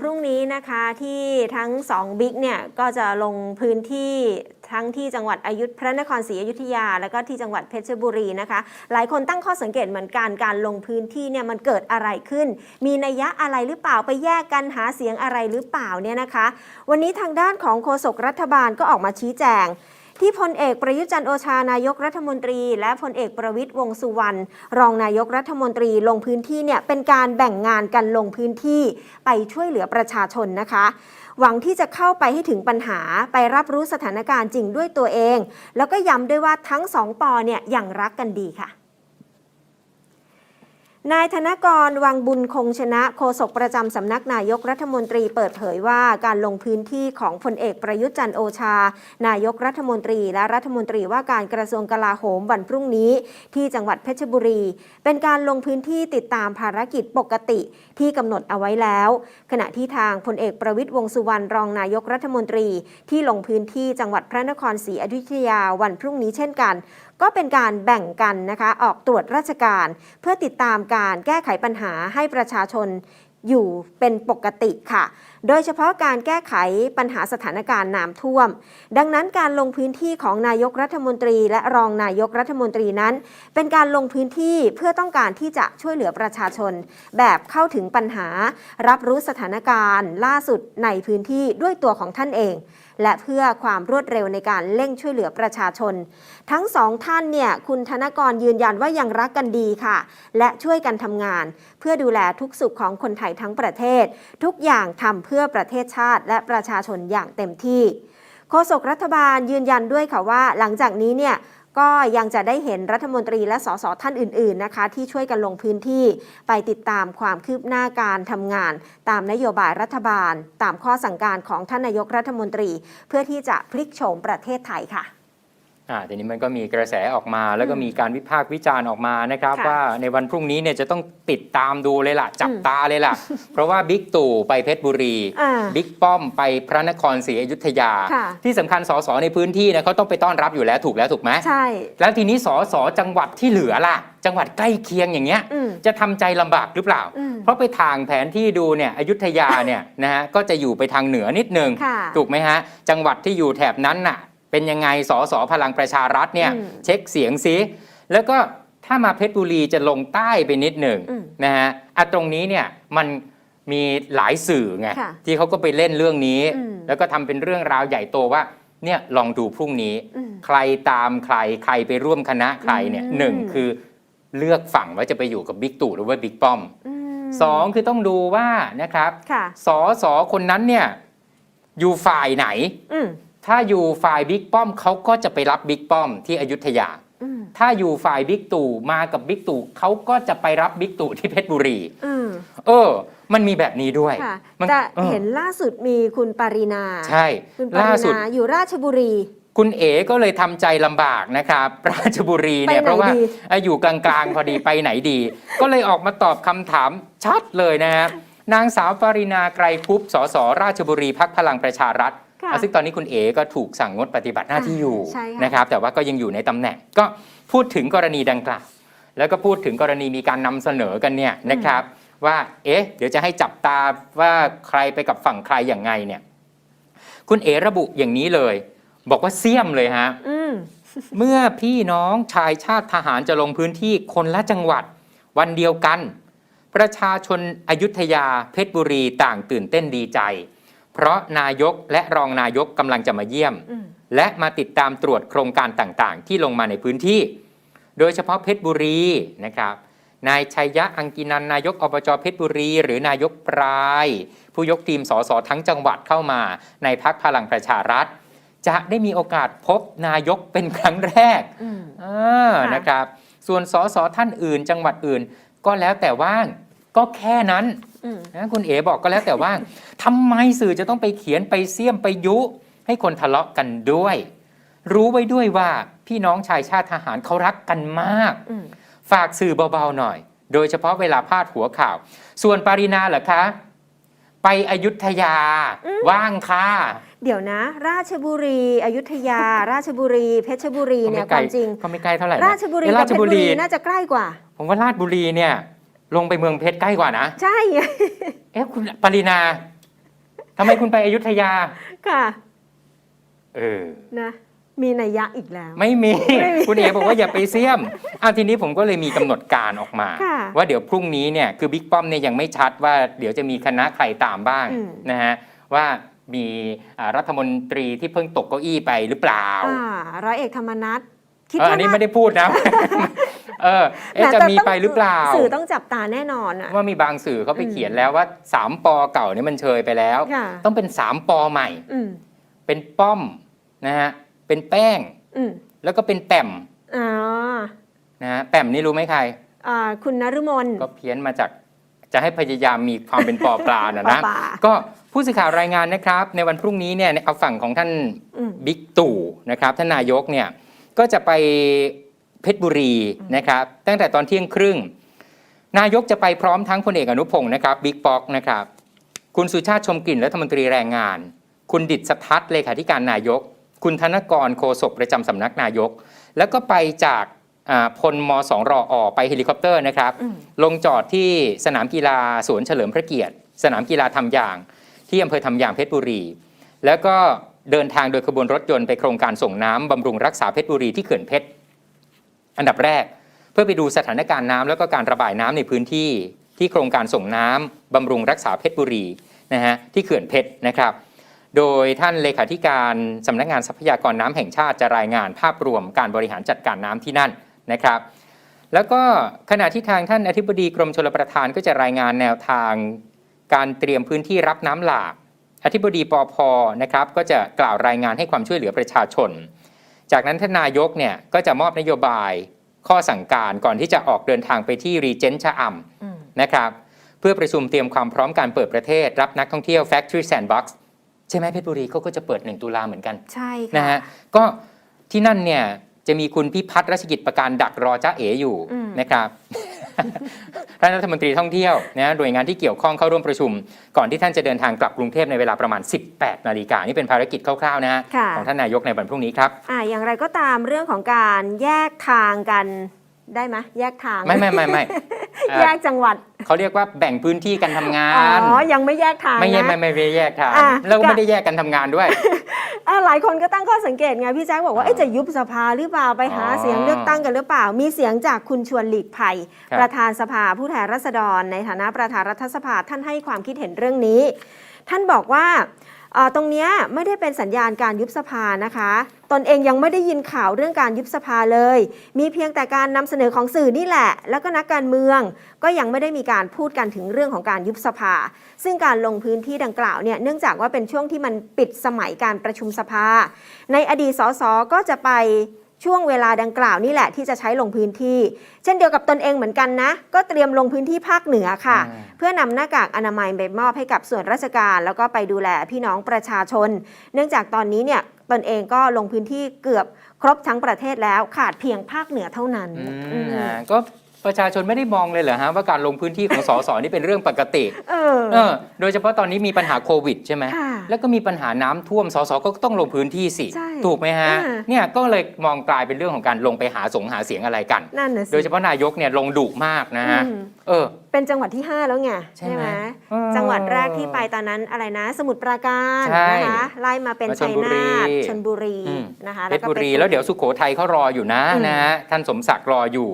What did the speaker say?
พรุ่งนี้นะคะที่ทั้งสองบิ๊กเนี่ยก็จะลงพื้นที่ทั้งที่จังหวัดอยุพระนครศรีอยุธยา แล้วก็ที่จังหวัดเพชรบุรีนะคะ หลายคนตั้งข้อสังเกตเหมือนกันการลงพื้นที่เนี่ยมันเกิดอะไรขึ้น มีนัยยะอะไรหรือเปล่าไปแยกกันหาเสียงอะไรหรือเปล่าเนี่ยนะคะ วันนี้ทางด้านของโฆษกรัฐบาลก็ออกมาชี้แจง ที่พลเอกประยุจันโอชานายกรัฐมนตรี และพลเอกประวิตยวงษ์สุวรรณรองนายกรัฐมนตรีลงพื้นที่เนี่ยเป็นการแบ่งงานกันลงพื้นที่ไปช่วยเหลือประชาชนนะคะหวังที่จะเข้าไปให้ถึงปัญหาไปรับรู้สถานการณ์จริงด้วยตัวเอง แล้วก็ย้ำด้วยว่าทั้งสองปอเนี่ยยังรักกันดีค่ะ นายธนกรวังบุญคงชนะโฆษกประจำสำนักนายกรัฐมนตรีเปิดเผยว่าการลงพื้นที่ของพลเอกประยุทธ์จันโอชา นายกรัฐมนตรีและรัฐมนตรีว่าการกระทรวงกลาโหมวันพรุ่งนี้ ที่จังหวัดเพชรบุรี เป็นการลงพื้นที่ติดตามภารกิจปกติที่กำหนดเอาไว้แล้ว ขณะที่ทางพลเอกประวิตยวงษ์สุวรรณรองนายกรัฐมนตรี ที่ลงพื้นที่จังหวัดพระนครศรีอยุธยาวันพรุ่งนี้เช่นกัน ก็เป็นการแบ่งกันนะคะออกตรวจราชการ เพื่อติดตามการแก้ไขปัญหาให้ประชาชนอยู่เป็นปกติค่ะ โดยเฉพาะการแก้ไขปัญหาสถานการณ์น้ำท่วม ดังนั้นการลงพื้นที่ของนายกรัฐมนตรี และรองนายกรัฐมนตรีนั้น เป็นการลงพื้นที่เพื่อต้องการที่จะช่วยเหลือประชาชน แบบเข้าถึงปัญหา รับรู้สถานการณ์ ล่าสุดในพื้นที่ด้วยตัวของท่านเอง และเพื่อความรวดเร็วในการเร่งช่วยเหลือประชาชน ทั้งสองท่านเนี่ยคุณธนกรยืนยันว่ายังรักกันดีค่ะ และช่วยกันทำงาน เพื่อดูแลทุกสุขของคนไทยทั้งประเทศ ทุกอย่างทำเพื่อประเทศชาติ และประชาชนอย่างเต็มที่โฆษกรัฐบาลยืนยันด้วยค่ะว่า หลังจากนี้เนี่ย ก็ยังจะได้เห็นรัฐมนตรีและสสท่านอื่น ๆนะคะ ที่ช่วยกันลงพื้นที่ไปติดตามความคืบหน้าการทำงาน ตามนโยบายรัฐบาล ตามข้อสั่งการของท่านนายกรัฐมนตรี เพื่อที่จะพลิกโฉมประเทศไทยค่ะ อ่าทีนี้มันก็มีกระแสออกมา แล้วก็อืมมีการวิพากษ์วิจารณ์ออกมานะครับ ค่ะว่าในวันพรุ่งนี้เนี่ยจะต้องติดตามดูเลยล่ะ จับอืมตาเลยล่ะ เพราะว่าบิ๊กตู่ไปเพชรบุรีอ่าบิ๊กป้อมไปพระนครศรีอยุธยา ค่ะ ที่สำคัญสสในพื้นที่นะเขาต้องไปต้อนรับอยู่แล้วถูกแล้วถูกไหมใช่ แล้วทีนี้สสจังหวัดที่เหลือล่ะ จังหวัดใกล้เคียงอย่างเงี้ย อืม จะทำใจลำบากหรือเปล่า อืมเพราะไปทางแผนที่ดูเนี่ยอยุธยาเนี่ย นะฮะก็จะอยู่ไปทางเหนือนิดนึง ค่ะ ถูกไหมฮะ จังหวัดที่อยู่แถบนั้นน่ะ เป็นยังไงสสพลังประชารัฐเนี่ยอืมเช็คเสียงซิแล้วก็ถ้ามาเพชรบุรีจะลงใต้ไปนิดหนึ่งอืมนะฮะอะตรงนี้เนี่ยมันมีหลายสื่อไงค่ะที่เขาก็ไปเล่นเรื่องนี้อืมแล้วก็ทำเป็นเรื่องราวใหญ่โตว่าเนี่ยลองดูพรุ่งนี้อืมใครตามใครใครไปร่วมคณะใครเนี่ยอืมหนึ่งคือเลือกฝั่งว่าจะไปอยู่กับบิ๊กตู่หรือว่าบิ๊กป้อมอืมสองคือต้องดูว่านะครับค่ะสอสอคนนั้นเนี่ยอยู่ฝ่ายไหนอืม ถ้าอยู่ฝ่ายบิ๊กป้อมเขาก็จะไปรับบิ๊กป้อมที่อยุธยา อืมถ้าอยู่ฝ่ายบิ๊กตู่มากับบิ๊กตู่เขาก็จะไปรับบิ๊กตู่ที่เพชรบุรี อืมเออ มันมีแบบนี้ด้วยค่ะมันจะออเห็นล่าสุดมีคุณปารินาใช่ คุณปาล่าริสุด นาอยู่ราชบุรี คุณเอ๋ก็เลยทำใจลำบากนะครับ ราชบุรีเนี่ยไปไหนเพราะว่าดีเอ่ออยู่กลางๆ พอดีไปไหนดี ก็เลยออกมาตอบคำถามชัดเลยนะครับนางสาวปรินาไกรคุปสสราชบุรีพักพลังประชารัฐค่ะอะ ซึ่งตอนนี้คุณเอ๋ก็ถูกสั่งงดปฏิบัติหน้าที่อยู่อ่าใช่ค่ะนะครับแต่ว่าก็ยังอยู่ในตำแหน่ง ก็พูดถึงกรณีดังกล่าวแล้วก็พูดถึงกรณีมีการนำเสนอกันเนี่ยนะครับ ว่าเอ๊ะเดี๋ยวจะให้จับตาว่าใครไปกับฝั่งใครอย่างไงเนี่ยคุณเอ๋ระบุอย่างนี้เลย บอกว่าเสี่ยมเลยฮะอืมเมื่อพี่น้องชายชาติทหารจะลงพื้นที่คนละจังหวัด วันเดียวกัน ประชาชนอยุธยาเพชรบุรีต่างตื่นเต้นดีใจ เพราะนายกและรองนายกกำลังจะมาเยี่ยมอืมและมาติดตามตรวจโครงการต่างๆ ที่ลงมาในพื้นที่ โดยเฉพาะเพชรบุรีนะครับนายชัยยะอังกินันนายกอบจเพชรบุรี หรือนายกปราย ผู้ยกทีมสสทั้งจังหวัดเข้ามาในพักพลังประชารัฐ จะได้มีโอกาสพบนายกเป็นครั้งแรกอืมอ่าค่ะนะครับ ส่วนสสท่านอื่น จังหวัดอื่น ก็แล้วแต่ว่าง ก็แค่นั้นอืมนะคุณเอ๋บอกก็แล้วแต่ว่างทำไมสื่อจะต้องไปเขียนไปเสี่ยมไปยุ ให้คนทะเลาะกันด้วย รู้ไว้ด้วยว่าพี่น้องชายชาติทหารเขารักกันมากอืมฝากสื่อเบาๆหน่อย โดยเฉพาะเวลาพาดหัวข่าว ส่วนปารินาเหรอคะ ไปอยุธยา ว่างค่ะเดี๋ยวนะ ราชบุรี อยุธยา ราชบุรี เพชรบุรีเนี่ยความจริงก็ไม่ไกลเท่าไหร่นะราชบุรีเอ้ยกับราเพชชรบุบุรีรีน่าจะใกล้กว่า ผมว่าราชบุรีเนี่ย ลงไปเมืองเพชรใกล้กว่านะ ใช่ เอ๊ะคุณปรินาทำไมคุณไปอยุธยา ค่ะ เออ นะ มีนัยยะอีกแล้ว ไม่มี ไม่มีคุณเอ๋บอกว่าอย่าไปเสี่ยมอะทีนี้ผมก็เลยมีกำหนดการออกมา ค่ะ ว่าเดี๋ยวพรุ่งนี้เนี่ยคือบิ๊กป้อมเนี่ยยังไม่ชัดว่าเดี๋ยวจะมีคณะใครตามบ้างอืม นะฮะว่ามีอ่ารัฐมนตรีที่เพิ่งตกเก้าอี้ไปหรือเปล่า อ่าร้อยเอกธรรมนัฐคิดเออว่าอันนี้น่าไม่ได้พูดนะ เออเอ๊ะแหจะแต่มีต้องไปหรือเปล่า สื่อต้องจับตาแน่นอนอะว่ามีบางสื่อเขาไปอืมเขียนแล้วว่าสามปอเก่าเนี่ยมันเชยไปแล้ว ค่ะ ต้องเป็นสามปอใหม่ อืมเป็นป้อมนะฮะเป็นแป้งอืมแล้วก็เป็นแป่มอ๋อนะฮะแป่มนี่รู้ไหมใคร อ่าคุณนฤมล ก็เพี้ยนมาจากจะให้พยายามมีความเป็นปอปลานะนะ ปอปลา ก็ผู้สื่อข่าวรายงานนะครับ ในวันพรุ่งนี้เนี่ยเอาฝั่งของท่าน อืม บิ๊กตู่นะครับท่านนายกเนี่ยก็จะไป เพชรบุรีนะครับตั้งแต่ตอนเที่ยงครึ่ง นายกจะไปพร้อมทั้งพลเอกอนุพงศ์นะครับบิ๊กป๊อกนะครับคุณสุชาติชมกลิ่นรัฐมนตรีแรงงาน คุณดิษฐทัศน์เลขาธิการนายก คุณธนกรโฆษกประจำสำนักนายก แล้วก็ไปจากอ่าพลมสองรออไปเฮลิคอปเตอร์นะครับอืมลงจอดที่สนามกีฬาสวนเฉลิมพระเกียรติ สนามกีฬาทำยาง ที่อำเภอทำยางเพชรบุรี แล้วก็เดินทางโดยขบวนรถยนต์ไปโครงการส่งน้ำบำรุงรักษาเพชรบุรีที่เขื่อนเพชร อันดับแรก เพื่อไปดูสถานการณ์น้ำแล้วก็การระบายน้ำในพื้นที่ ที่โครงการส่งน้ำบำรุงรักษาเพชรบุรีนะฮะที่เขื่อนเพชรนะครับ โดยท่านเลขาธิการสำนักงานทรัพยากรน้ำแห่งชาติจะรายงานภาพรวมการบริหารจัดการน้ำที่นั่นนะครับ แล้วก็ขณะที่ทางท่านอธิบดีกรมชลประทานก็จะรายงานแนวทางการเตรียมพื้นที่รับน้ำหลากอธิบดีปอพนะครับก็จะกล่าวรายงานให้ความช่วยเหลือประชาชน จากนั้นท่านนายกเนี่ยก็จะมอบนโยบายข้อสั่งการก่อนที่จะออกเดินทางไปที่รีเจนชะอำอืมนะครับ เพื่อประชุมเตรียมความพร้อมการเปิดประเทศ รับนักท่องเที่ยว Factory Sandbox ใช่ไหมเพชรบุรีเขาก็จะเปิด 1 ตุลาเหมือนกัน ใช่นะค่ะฮะก็ที่นั่นเนี่ยจะมีคุณพิพัฒน์รัชกิจประการดักรอจ้าเอ๋อยู่อืมนะครับ ท่านรัฐมนตรีท่องเที่ยวนะหน่วยงานที่เกี่ยวข้องเข้าร่วมประชุม ก่อนที่ท่านจะเดินทางกลับกรุงเทพในเวลาประมาณ 18 นาฬิกานี่เป็นภารกิจคร่าวๆนะฮะค่ะ ของท่านนายกในวันพรุ่งนี้ครับ อ่าอย่างไรก็ตามเรื่องของการแยกทางกันได้ไหมแยกทางไม่ไม่ไม่ไม่เอ่อแยกจังหวัดเขาเรียกว่าแบ่งพื้นที่กันทำงาอ๋น อยังไม่แยกทางไม่แยกนะ ไม่ไม่ไม่แยกทางอะ แล้วก็ก็ไม่ได้แยกกันทำงานด้วย อ่าหลายคนก็ตั้งข้อสังเกตไงพี่แจ๊คบอกว่าอ๋อเอ๊ะจะยุบสภาหรือเปล่าไปหาอ๋อเสียงเลือกตั้งกันหรือเปล่า มีเสียงจากคุณชวนหลีกภัย ครับ ประธานสภาผู้แทนราษฎร ในฐานะประธานรัฐสภาท่านให้ความคิดเห็นเรื่องนี้ ท่านบอกว่าเอ่อ ตรงนี้ไม่ได้เป็นสัญญาณการยุบสภานะคะ ตนเองยังไม่ได้ยินข่าวเรื่องการยุบสภาเลย มีเพียงแต่การนำเสนอของสื่อนี่แหละ แล้วก็นักการเมือง ก็ยังไม่ได้มีการพูดกันถึงเรื่องของการยุบสภา ซึ่งการลงพื้นที่ดังกล่าวเนี่ยเนื่องจากว่าเป็นช่วงที่มันปิดสมัยการประชุมสภา ในอดีตสสก็จะไป ช่วงเวลาดังกล่าวนี่แหละที่จะใช้ลงพื้นที่ เช่นเดียวกับตนเองเหมือนกันนะ ก็เตรียมลงพื้นที่ภาคเหนือค่ะอ่าเพื่อนำหน้ากากอนามัยไปมอบให้กับส่วนราชการ แล้วก็ไปดูแลพี่น้องประชาชน เนื่องจากตอนนี้เนี่ยตนเองก็ลงพื้นที่เกือบครบทั้งประเทศแล้วขาดเพียงภาคเหนือเท่านั้นอืมอืมอ่าก็ ประชาชนไม่ได้มองเลยเหรอฮะว่าการลงพื้นที่ของสสนี่เป็นเรื่องปกติเออ เออโดยเฉพาะตอนนี้มีปัญหาโควิดใช่ไหมค่ะแล้วก็มีปัญหาน้ำท่วมสสก็ต้องลงพื้นที่สิใช่ถูกไหมฮะอ่า เนี่ยก็เลยมองกลายเป็นเรื่องของการลงไปหาสงหาเสียงอะไรกัน นั่นน่ะสิโดยเฉพาะนายกเนี่ยลงดุมากนะฮะอืมเออ เป็นจังหวัดที่ 5 แล้วไงใช่ไหมเออจังหวัดแรกที่ไปตอนนั้นอะไรนะ สมุทรปราการใช่นะคะไล่มาเป็นมาชชัลยบุรีนาทชนบุรีอืม นะคะเพชรก็บุไปรี แล้วเดี๋ยวสุโขทัยเขารออยู่นะอืม นะฮะท่านสมศักดิ์รออยู่